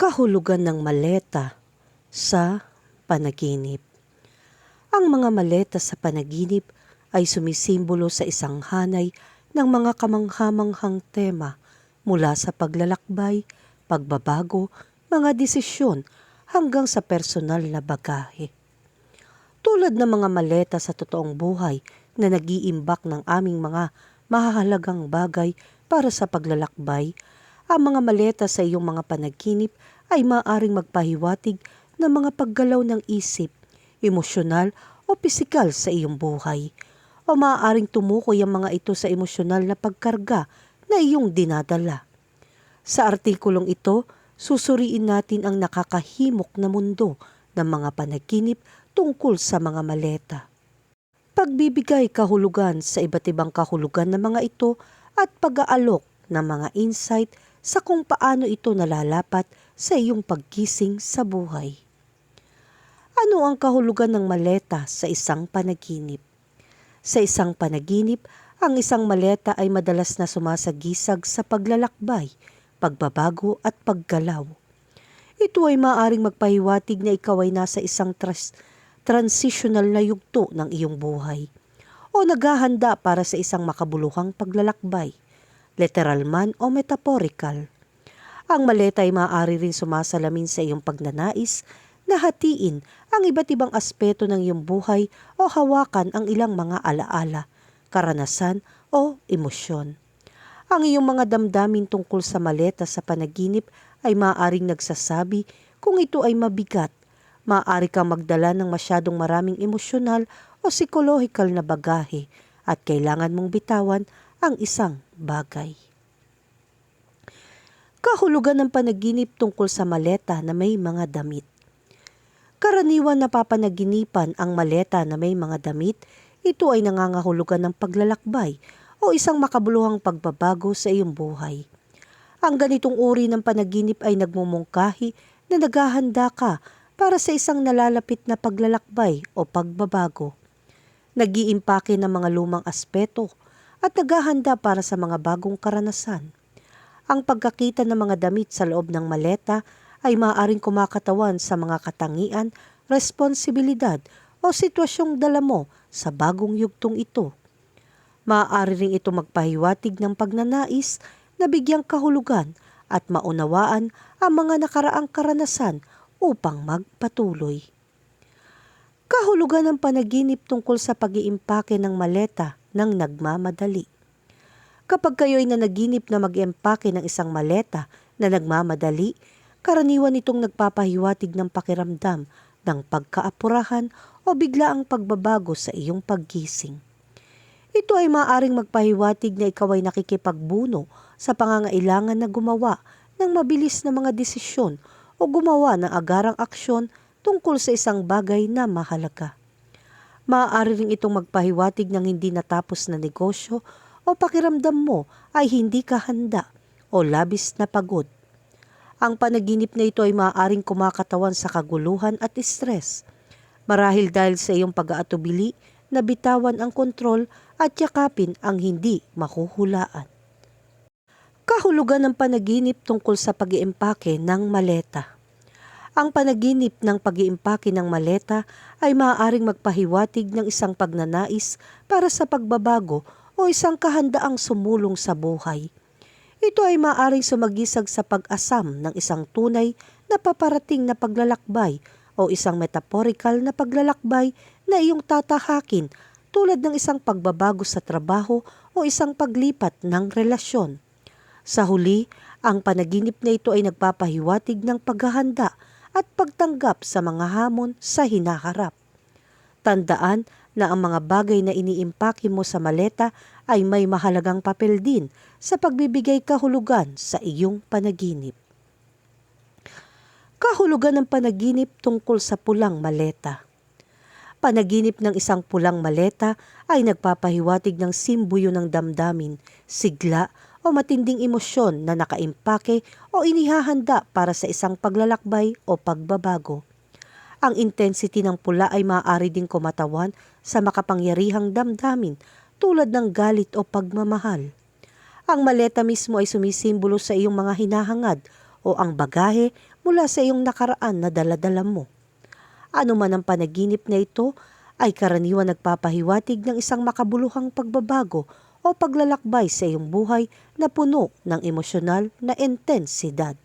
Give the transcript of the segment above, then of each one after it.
Kahulugan ng maleta sa panaginip. Ang mga maleta sa panaginip ay sumisimbolo sa isang hanay ng mga kamanghamanghang tema mula sa paglalakbay, pagbabago, mga desisyon hanggang sa personal na bagahe. Tulad ng mga maleta sa totoong buhay na nag-iimbak ng aming mga mahahalagang bagay para sa paglalakbay, ang mga maleta sa iyong mga panaginip ay maaaring magpahiwatig ng mga paggalaw ng isip, emosyonal o pisikal sa iyong buhay. O maaaring tumukoy ang mga ito sa emosyonal na pagkarga na iyong dinadala. Sa artikulong ito, susuriin natin ang nakakahimok na mundo ng mga panaginip tungkol sa mga maleta. Pagbibigay kahulugan sa iba't ibang kahulugan ng mga ito at pag-aalok ng mga insight sa kung paano ito nalalapat sa iyong pagkising sa buhay. Ano ang kahulugan ng maleta sa isang panaginip? Sa isang panaginip, ang isang maleta ay madalas na sumasagisag sa paglalakbay, pagbabago at paggalaw. Ito ay maaring magpahiwatig na ikaw ay nasa isang tras- transitional na yugto ng iyong buhay o naghahanda para sa isang makabuluhang paglalakbay, literal man o metaphorical. Ang maleta ay maaari rin sumasalamin sa iyong pagnanais na hatiin ang iba't ibang aspeto ng iyong buhay o hawakan ang ilang mga alaala, karanasan o emosyon. Ang iyong mga damdamin tungkol sa maleta sa panaginip ay maaaring nagsasabi kung ito ay mabigat. Maaari kang magdala ng masyadong maraming emosyonal o psikolohikal na bagahe at kailangan mong bitawan ang isang bagay. Kahulugan ng panaginip tungkol sa maleta na may mga damit. Karaniwan napapanaginipan ang maleta na may mga damit, ito ay nangangahulugan ng paglalakbay o isang makabuluhang pagbabago sa iyong buhay. Ang ganitong uri ng panaginip ay nagmumungkahi na naghahanda ka para sa isang nalalapit na paglalakbay o pagbabago. Nag-iimpake ng mga lumang aspeto at naghahanda para sa mga bagong karanasan. Ang pagkakita ng mga damit sa loob ng maleta ay maaaring kumakatawan sa mga katangian, responsibilidad o sitwasyong dala mo sa bagong yugtong ito. Maaari rin ito magpahiwatig ng pagnanais na bigyang kahulugan at maunawaan ang mga nakaraang karanasan upang magpatuloy. Kahulugan ng panaginip tungkol sa pag-iimpake ng maleta ng nagmamadali. Kapag kayo'y nanaginip na mag-empake ng isang maleta na nagmamadali, karaniwan itong nagpapahiwatig ng pakiramdam ng pagkaapurahan o biglaang pagbabago sa iyong paggising. Ito ay maaring magpahiwatig na ikaw ay nakikipagbuno sa pangangailangan na gumawa ng mabilis na mga desisyon o gumawa ng agarang aksyon tungkol sa isang bagay na mahalaga. Maaari rin itong magpahiwatig ng hindi natapos na negosyo o pakiramdam mo ay hindi ka handa o labis na pagod. Ang panaginip na ito ay maaaring kumakatawan sa kaguluhan at stress. Marahil dahil sa iyong pag-aatubili na bitawan ang kontrol at yakapin ang hindi mahuhulaan. Kahulugan ng panaginip tungkol sa pag-iimpake ng maleta. Ang panaginip ng pag-iimpake ng maleta ay maaaring magpahiwatig ng isang pagnanais para sa pagbabago o isang kahandaang sumulong sa buhay. Ito ay maaaring sumagisag sa pag-asam ng isang tunay na paparating na paglalakbay o isang metaphorical na paglalakbay na iyong tatahakin tulad ng isang pagbabago sa trabaho o isang paglipat ng relasyon. Sa huli, ang panaginip na ito ay nagpapahiwatig ng paghahanda at pagtanggap sa mga hamon sa hinaharap. Tandaan na ang mga bagay na iniimpake mo sa maleta ay may mahalagang papel din sa pagbibigay kahulugan sa iyong panaginip. Kahulugan ng panaginip tungkol sa pulang maleta. Panaginip ng isang pulang maleta ay nagpapahiwatig ng simbuyo ng damdamin, sigla o matinding emosyon na nakaimpake o inihahanda para sa isang paglalakbay o pagbabago. Ang intensity ng pula ay maaari ding kumatawan sa makapangyarihang damdamin tulad ng galit o pagmamahal. Ang maleta mismo ay sumisimbolo sa iyong mga hinahangad o ang bagahe mula sa iyong nakaraan na daladala mo. Ano man ang panaginip na ito ay karaniwan nagpapahiwatig ng isang makabuluhang pagbabago o paglalakbay sa iyong buhay na puno ng emosyonal na intensidad.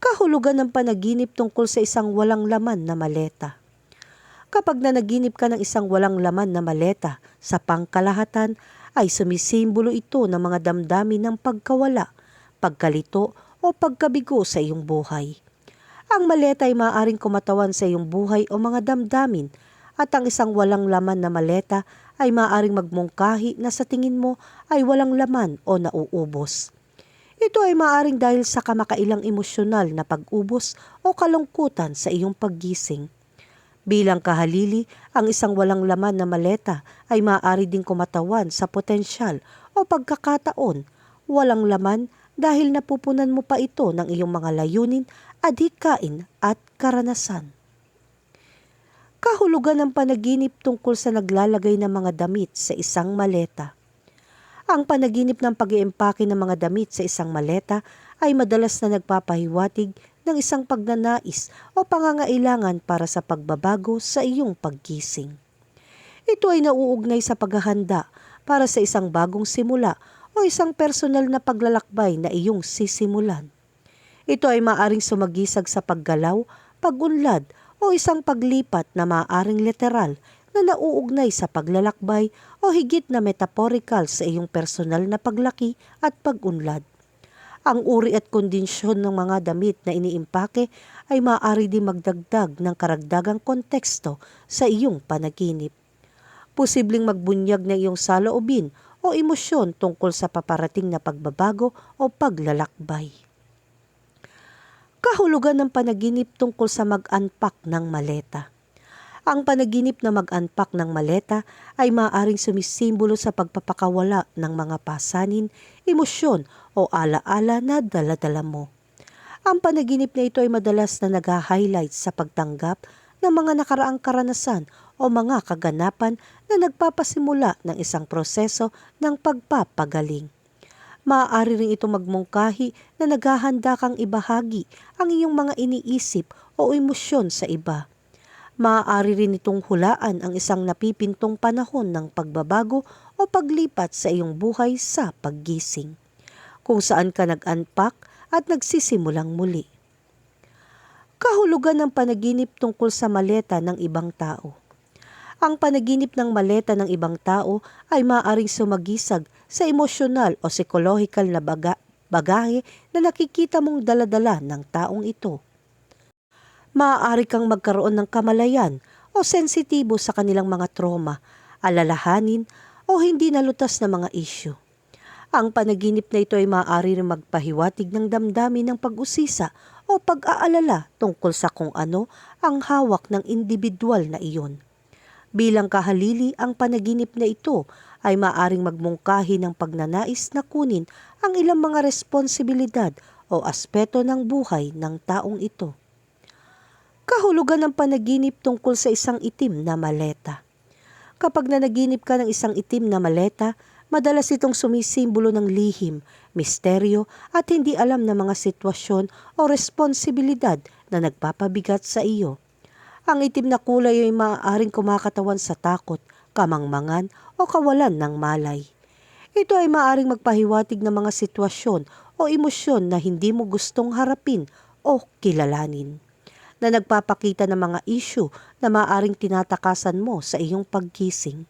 Kahulugan ng panaginip tungkol sa isang walang laman na maleta. Kapag nanaginip ka ng isang walang laman na maleta sa pangkalahatan, ay sumisimbolo ito ng mga damdamin ng pagkawala, pagkalito o pagkabigo sa iyong buhay. Ang maleta ay maaaring kumatawan sa iyong buhay o mga damdamin at ang isang walang laman na maleta ay maaaring magmungkahi na sa tingin mo ay walang laman o nauubos. Ito ay maaaring dahil sa kamakailang emosyonal na pag-ubos o kalungkutan sa iyong paggising. Bilang kahalili, ang isang walang laman na maleta ay maaari ding kumatawan sa potensyal o pagkakataon. Walang laman dahil napupunan mo pa ito ng iyong mga layunin, adhikain at karanasan. Kahulugan ng panaginip tungkol sa naglalagay ng mga damit sa isang maleta. Ang panaginip ng pag-iimpake ng mga damit sa isang maleta ay madalas na nagpapahiwatig ng isang pagnanais o pangangailangan para sa pagbabago sa iyong paggising. Ito ay nauugnay sa paghahanda para sa isang bagong simula o isang personal na paglalakbay na iyong sisimulan. Ito ay maaring sumagisag sa paggalaw, pagunlad o isang paglipat na maaring literal na nauugnay sa paglalakbay o higit na metaphorical sa iyong personal na paglaki at pagunlad. Ang uri at kondisyon ng mga damit na iniimpake ay maaari din magdagdag ng karagdagang konteksto sa iyong panaginip. Posibleng magbunyag ng iyong saloobin o emosyon tungkol sa paparating na pagbabago o paglalakbay. Kahulugan ng panaginip tungkol sa mag-unpack ng maleta. Ang panaginip na mag-unpack ng maleta ay maaaring sumisimbolo sa pagpapakawala ng mga pasanin, emosyon o alaala na daladala mo. Ang panaginip na ito ay madalas na nag-highlight sa pagtanggap ng mga nakaraang karanasan o mga kaganapan na nagpapasimula ng isang proseso ng pagpapagaling. Maaari rin ito magmungkahi na naghahanda kang ibahagi ang iyong mga iniisip o emosyon sa iba. Maaari rin itong hulaan ang isang napipintong panahon ng pagbabago o paglipat sa iyong buhay sa paggising, kung saan ka nag-unpack at nagsisimulang muli. Kahulugan ng panaginip tungkol sa maleta ng ibang tao. Ang panaginip ng maleta ng ibang tao ay maaaring sumagisag sa emosyonal o psikolohikal na baga, bagahe na nakikita mong daladala ng taong ito. Maaari kang magkaroon ng kamalayan o sensitibo sa kanilang mga trauma, alalahanin o hindi nalutas na mga isyu. Ang panaginip na ito ay maaari rin magpahiwatig ng damdamin ng pag-usisa o pag-aalala tungkol sa kung ano ang hawak ng individual na iyon. Bilang kahalili, ang panaginip na ito ay maaring magmungkahi ng pagnanais na kunin ang ilang mga responsibilidad o aspeto ng buhay ng taong ito. Kahulugan ng panaginip tungkol sa isang itim na maleta. Kapag nanaginip ka ng isang itim na maleta, madalas itong sumisimbolo ng lihim, misteryo at hindi alam na mga sitwasyon o responsibilidad na nagpapabigat sa iyo. Ang itim na kulay ay maaaring kumakatawan sa takot, kamangmangan o kawalan ng malay. Ito ay maaaring magpahiwatig ng mga sitwasyon o emosyon na hindi mo gustong harapin o kilalanin na nagpapakita ng mga issue na maaaring tinatakasan mo sa iyong paggising.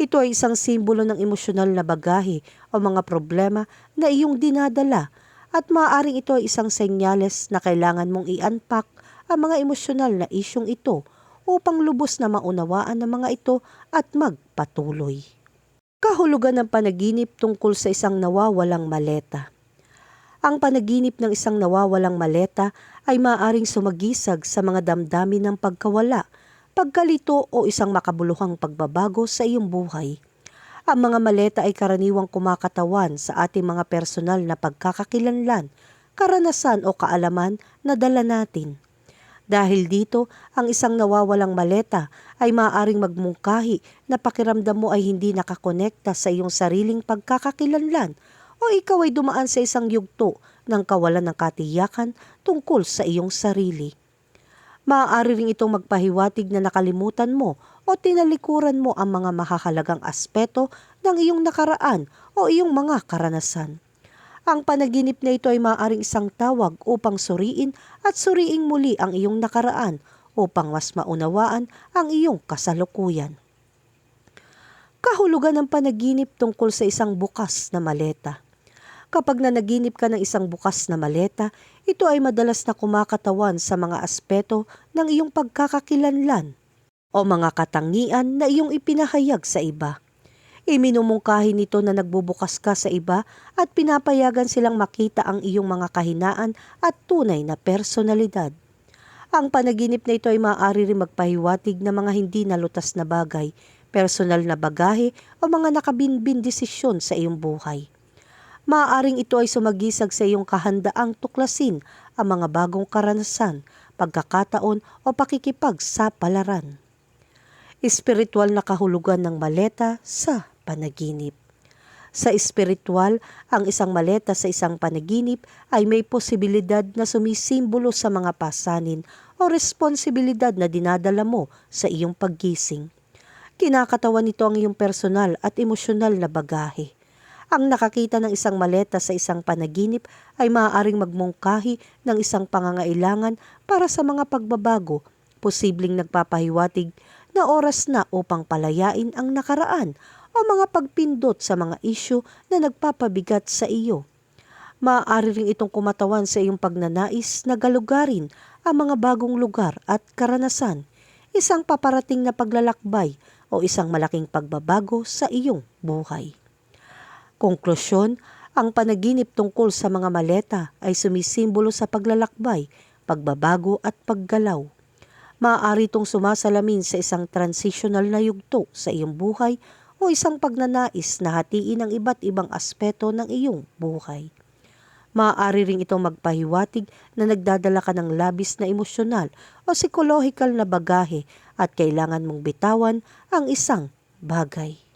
Ito ay isang simbolo ng emosyonal na bagahe o mga problema na iyong dinadala at maaaring ito ay isang senyales na kailangan mong i-unpack ang mga emosyonal na isyong ito upang lubos na maunawaan ng mga ito at magpatuloy. Kahulugan ng panaginip tungkol sa isang nawawalang maleta. Ang panaginip ng isang nawawalang maleta ay maaaring sumagisag sa mga damdamin ng pagkawala, pagkalito o isang makabuluhang pagbabago sa iyong buhay. Ang mga maleta ay karaniwang kumakatawan sa ating mga personal na pagkakakilanlan, karanasan o kaalaman na dala natin. Dahil dito, ang isang nawawalang maleta ay maaaring magmungkahi na pakiramdam mo ay hindi nakakonekta sa iyong sariling pagkakakilanlan o ikaw ay dumaan sa isang yugto ng kawalan ng katiyakan tungkol sa iyong sarili. Maaari rin itong magpahiwatig na nakalimutan mo o tinalikuran mo ang mga mahahalagang aspeto ng iyong nakaraan o iyong mga karanasan. Ang panaginip na ito ay maaaring isang tawag upang suriin at suriing muli ang iyong nakaraan upang mas maunawaan ang iyong kasalukuyan. Kahulugan ng panaginip tungkol sa isang bukas na maleta. Kapag nanaginip ka ng isang bukas na maleta, ito ay madalas na kumakatawan sa mga aspeto ng iyong pagkakakilanlan o mga katangian na iyong ipinahayag sa iba. Iminumungkahi nito na nagbubukas ka sa iba at pinapayagan silang makita ang iyong mga kahinaan at tunay na personalidad. Ang panaginip na ito ay maaari rin magpahiwatig ng mga hindi nalutas na bagay, personal na bagahe o mga nakabinbin desisyon sa iyong buhay. Maaaring ito ay sumagisag sa iyong kahandaang tuklasin ang mga bagong karanasan, pagkakataon o pakikipagsapalaran. Espiritual na kahulugan ng maleta sa panaginip. Sa espiritual, ang isang maleta sa isang panaginip ay may posibilidad na sumisimbolo sa mga pasanin o responsibilidad na dinadala mo sa iyong paggising. Kinakatawan nito ang iyong personal at emosyonal na bagahe. Ang nakakita ng isang maleta sa isang panaginip ay maaaring magmungkahi ng isang pangangailangan para sa mga pagbabago, posibleng nagpapahiwatig na oras na upang palayain ang nakaraan o mga pagpindot sa mga isyu na nagpapabigat sa iyo. Maaari rin itong kumatawan sa iyong pagnanais na galugarin ang mga bagong lugar at karanasan, isang paparating na paglalakbay o isang malaking pagbabago sa iyong buhay. Konklusyon, ang panaginip tungkol sa mga maleta ay sumisimbolo sa paglalakbay, pagbabago at paggalaw. Maaari itong sumasalamin sa isang transitional na yugto sa iyong buhay o isang pagnanais na hatiin ang iba't ibang aspeto ng iyong buhay. Maaari ring itong magpahiwatig na nagdadala ka ng labis na emosyonal o psikolohikal na bagahe at kailangan mong bitawan ang isang bagay.